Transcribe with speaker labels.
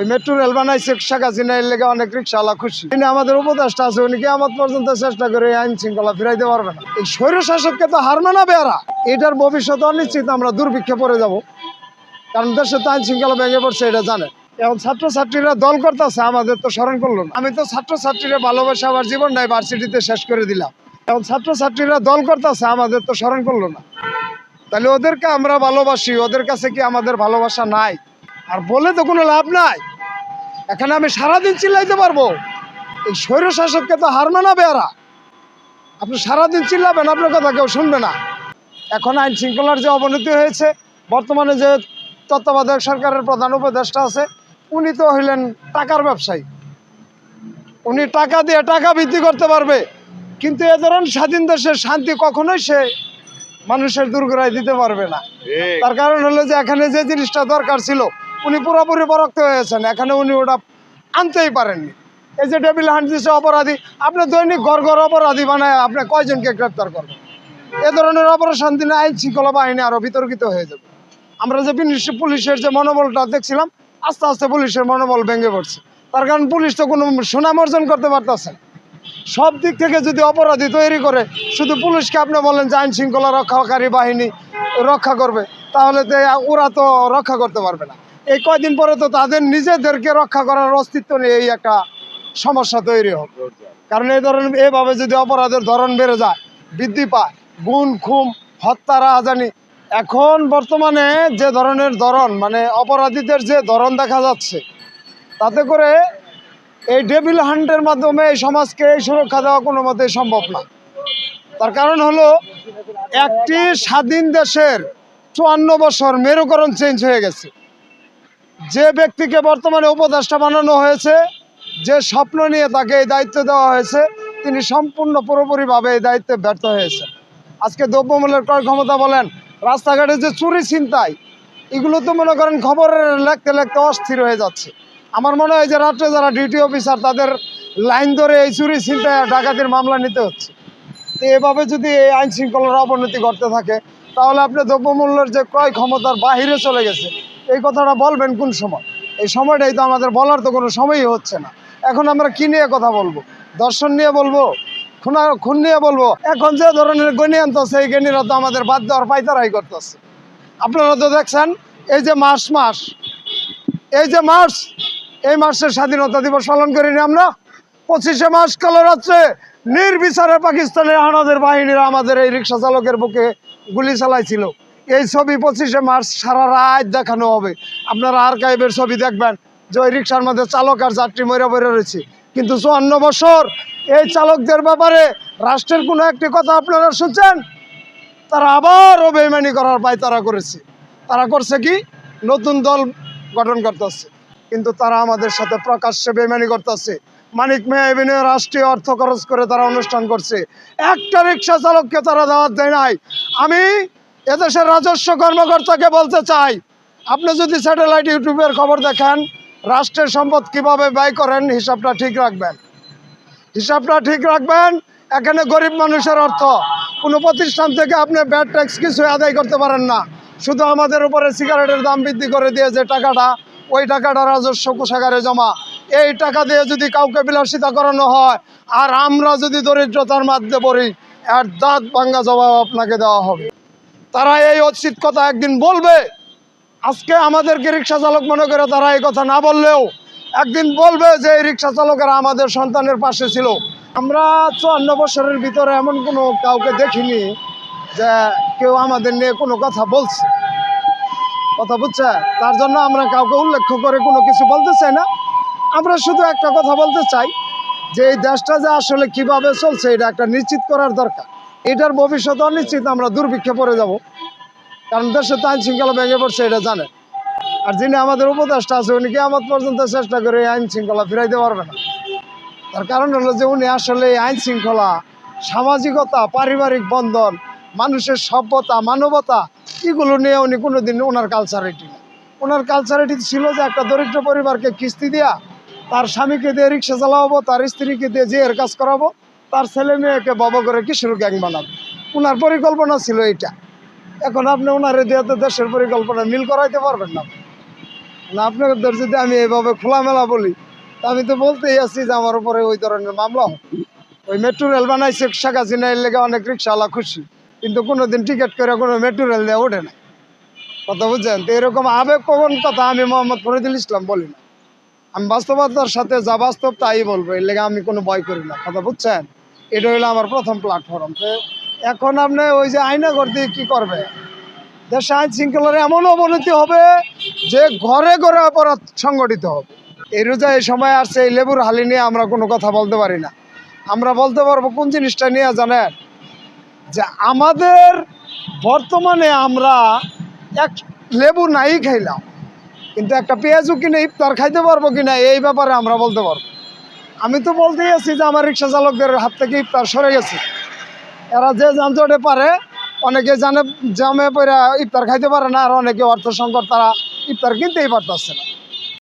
Speaker 1: ওই metro rail বানাইছে, শেখ হাসিনা এর লেগে অনেক রিক্সাওয়ালা খুশি। তিনি আমাদের উপদেষ্টা আছে, উনি কেমন পর্যন্ত চেষ্টা করে আইন শৃঙ্খলা ফিরাইতে পারবে না? এই স্বৈর শাসককে তো হার মানাবে এরা। এটার ভবিষ্যৎ অনিশ্চিত, আমরা দুর্ভিক্ষে পড়ে যাব। কারণ দেশে তো আইন শৃঙ্খলা ভেঙে পড়ছে, এটা জানে। এখন ছাত্রছাত্রীরা দল করতেছে, আমাদের তো স্মরণ করল না। আমি তো ছাত্রছাত্রীরা ভালোবাসে, আমার জীবনটাই ভার্সিটিতে শেষ করে দিলাম। এখন ছাত্রছাত্রীরা দল করতেছে, আমাদের তো স্মরণ করল না। তাহলে ওদেরকে আমরা ভালোবাসি, ওদের কাছে কি আমাদের ভালোবাসা নাই? আর বলে তো কোনো লাভ নাই। এখানে আমি সারাদিন চিল্লাইতে পারব। এই স্বৈর শাসককে তো হার মানাবে এরা আপনি সারাদিন চিল্লাবেন আপনার কথা কেউ শুনবে না। এখন আইন শৃঙ্খলার যে অবনতি হয়েছে বর্তমানে যে তত্ত্বাবধায়ক সরকারের প্রধান উপদেষ্টা আছে উনি তো হইলেন টাকার ব্যবসায়ী। উনি টাকা দিয়ে টাকা বৃদ্ধি করতে পারবে। কিন্তু এ ধরনের স্বাধীন দেশের শান্তি কখনোই সে মানুষের দুর্গরায় দিতে পারবে না। তার কারণ হলো যে এখানে যে জিনিসটা দরকার ছিল উনি পুরোপুরি বরক্ত হয়েছেন এখানে উনি ওটা আনতেই পারেননি। এই যে টেবিল হান্ট দিচ্ছে অপরাধী, আপনি দৈনিক ঘর ঘর অপরাধী বানায় আপনি কয়জনকে গ্রেপ্তার করবেন? এ ধরনের অপারেশন দিনে আইন শৃঙ্খলা বাহিনী আরও বিতর্কিত হয়ে যাবে। আমরা যে পুলিশ- পুলিশের যে মনোবলটা দেখছিলাম, আস্তে আস্তে পুলিশের মনোবল ভেঙে পড়ছে। তার কারণ পুলিশ তো কোনো সুনাম অর্জন করতে পারতেছে সব দিক থেকে যদি অপরাধী তৈরি করে, শুধু পুলিশকে আপনি বলেন যে আইন শৃঙ্খলা রক্ষাকারী বাহিনী রক্ষা করবে, তাহলে তো ওরা তো রক্ষা করতে পারবে না। এই কয়দিন পরে তো তাদের নিজেদেরকে রক্ষা করার অস্তিত্ব নেই এই একটা সমস্যা তৈরি হবে কারণ এই ধরনের এভাবে যদি অপরাধের ধরন বেড়ে যায়, বৃদ্ধি পায়, গুণ, খুম, হত্যা, রাহাজানি, এখন বর্তমানে যে ধরনের ধরন মানে অপরাধীদের যে ধরন দেখা যাচ্ছে, তাতে করে এই ডেভিল হান্টের মাধ্যমে এই সমাজকে এই সুরক্ষা দেওয়া কোনো মতেই সম্ভব না। তার কারণ হলো, একটি স্বাধীন দেশের চুয়ান্ন বছর মেরুকরণ চেঞ্জ হয়ে গেছে। যে ব্যক্তিকে বর্তমানে উপদেষ্টা বানানো হয়েছে, যে স্বপ্ন নিয়ে তাকে এই দায়িত্ব দেওয়া হয়েছে, তিনি সম্পূর্ণ পুরোপুরিভাবে এই দায়িত্বে ব্যর্থ হয়েছে। আজকে দ্রব্যমূল্যের ক্রয় ক্ষমতা বলেন, রাস্তাঘাটে যে চুরি, ছিনতাই, এগুলো তো মনে করেন খবরের লেখতে লেখতে অস্থির হয়ে যাচ্ছে। আমার মনে হয় যে রাত্রে যারা ডিউটি অফিসার, তাদের লাইন ধরে এই চুরি আর ডাকাতির মামলা নিতে হচ্ছে। তো এভাবে যদি এই আইন শৃঙ্খলার অবনতি ঘটতে থাকে, তাহলে আপনি দ্রব্যমূল্যের যে ক্রয় ক্ষমতার বাহিরে চলে গেছে এই কথাটা বলবেন কোন সময়? এই সময়টাই তো আমাদের বলার তো কোনো সময়ই হচ্ছে না। এখন আমরা কি নিয়ে কথা বলব? দর্শন নিয়ে বলব? খুনা, খুন নিয়ে বলব? এখন যে ধরনের গণি আনতেছে এই জ্ঞানীরা তো আমাদের বাদ দেওয়ার পাইতারাই করতেছে। আপনারা তো দেখছেন, এই যে মাস মাস, এই যে মাস এই মাসের স্বাধীনতা দিবস পালন করিনি আমরা। পঁচিশে মাস কালো রাত্রে নির্বিচারে পাকিস্তানের হানাদের বাহিনীরা আমাদের এই রিক্সা চালকের বুকে গুলি চালাইছিল। এই ছবি পঁচিশে মার্চ সারা রাত দেখানো হবে। আপনারা আর্কাইভের ছবি দেখবেন যে ওই রিক্সার মধ্যে চালক আর যাত্রী মরে মরে রয়েছে। কিন্তু চুয়ান্ন বছর এই চালকদের ব্যাপারে রাষ্ট্রের কোনো একটি কথা আপনারা শুনছেন? তারা আবারও বেইমানি করার তারা করেছে। তারা করছে কি? নতুন দল গঠন করতেছে। কিন্তু তারা আমাদের সাথে প্রকাশ্যে বেইমানি করতেছে। মানিক মেয়া এভিনিউ রাষ্ট্রীয় অর্থ খরচ করে তারা অনুষ্ঠান করছে। একটা রিক্সা চালককে তারা দাওয়াত দেয় নাই। আমি এদেশের রাজস্ব কর্মকর্তাকে বলতে চাই, আপনি যদি স্যাটেলাইট ইউটিউবের খবর দেখেন, রাষ্ট্রের সম্পদ কীভাবে ব্যয় করেন হিসাবটা ঠিক রাখবেন। হিসাবটা ঠিক রাখবেন, এখানে গরিব মানুষের অর্থ। কোনো প্রতিষ্ঠান থেকে আপনি ব্যাড ট্যাক্স কিছু আদায় করতে পারেন না। শুধু আমাদের উপরে সিগারেটের দাম বৃদ্ধি করে দিয়ে যে টাকাটা, ওই টাকাটা রাজস্ব কোষাগারে জমা। এই টাকা দিয়ে যদি কাউকে বিলাসিতা করানো হয়, আর আমরা যদি দরিদ্রতার মাধ্যমে পড়ি, এর দাঁত ভাঙ্গা জবাব আপনাকে দেওয়া হবে। তারা এই অচিত কথা একদিন বলবে। আজকে আমাদেরকে রিক্সা চালক মনে করে তারা এই কথা না বললেও একদিন বলবে যে এই রিক্সা চালকেরা আমাদের সন্তানের পাশে ছিল। আমরা চুয়ান্ন বছরের ভিতরে এমন কোনো কাউকে দেখিনি যে কেউ আমাদের নিয়ে কোনো কথা বলছে। কথা বুঝছে? তার জন্য আমরা কাউকে উল্লেখ করে কোনো কিছু বলতে চাই না। আমরা শুধু একটা কথা বলতে চাই যে এই দেশটা যে আসলে কীভাবে চলছে, এটা একটা নিশ্চিত করার দরকার। এটার ভবিষ্যৎ অনিশ্চিত, আমরা দুর্ভিক্ষে পড়ে যাব। কারণ দেশে তো আইন শৃঙ্খলা ভেঙে পড়ছে, এটা জানে। আর যিনি আমাদের উপদেষ্টা আছে, উনি কেমন পর্যন্ত চেষ্টা করে আইন শৃঙ্খলা ফিরাইতে পারবে না। তার কারণ হলো যে উনি আসলে আইন শৃঙ্খলা সামাজিকতা, পারিবারিক বন্ধন, মানুষের সভ্যতা, মানবতা, এগুলো নিয়ে উনি কোনোদিন ওনার কালচারিটি না। ওনার কালচারিটি ছিল যে একটা দরিদ্র পরিবারকে কিস্তি দেয়া তার স্বামীকে দিয়ে রিক্সা চালাবো, তার স্ত্রীকে দিয়ে জেয়ের কাজ করাবো তার ছেলে মেয়েকে বব করে কিশোর গ্যাং বানাবে। ওনার পরিকল্পনা ছিল এইটা। এখন আপনি ওনারে দিয়ে দেশের পরিকল্পনা মিল করাইতে পারবেন না। না আপনাদের যদি আমি এইভাবে খোলামেলা বলি আমি তো বলতেই আছি যে আমার উপরে ওই ধরনের মামলা হবে ওই মেট্রো রেল বানাইছে, শেখ হাসিনার লেগে অনেক রিক্সাওয়ালা খুশি, কিন্তু কোনোদিন টিকিট করে কোনো মেট্রো রেল দিয়ে ওঠে না। কথা বুঝছেন? তো এরকম আবেগ কখন কথা আমি মোহাম্মদ ফরিদুল ইসলাম বলি না। আমি বাস্তবতার সাথে যা বাস্তব তাই বলব, এর লেগে আমি কোনো ভয় করি না। কথা বুঝছেন? এটা হলো আমার প্রথম প্ল্যাটফর্ম তো এখন আপনি ওই যে আইনাগর দিয়ে কী করবে? দেশে আইন শৃঙ্খলার এমন অবনতি হবে যে ঘরে ঘরে অপরাধ সংগঠিত হবে। এই রোজা এই সময় আসছে, এই লেবুর হালি নিয়ে আমরা কোনো কথা বলতে পারি না। আমরা বলতে পারব কোন জিনিসটা নিয়ে জানেন? যে আমাদের বর্তমানে আমরা এক লেবু নাই খাইলাম, কিন্তু একটা পেঁয়াজও কিনে ইফতার খাইতে পারব কিনা এই ব্যাপারে আমরা বলতে পারব। আমি তো বলতেই আছি যে আমার রিক্সা চালকদের হাত থেকে ইফতার সরে গেছে। এরা যে যানজটে পারে, অনেকে জানে, জামে পড়ে ইফতার খাইতে পারে না, আর অনেকে অর্থ সংকট তারা ইফতার কিনতেই পারতেছে না।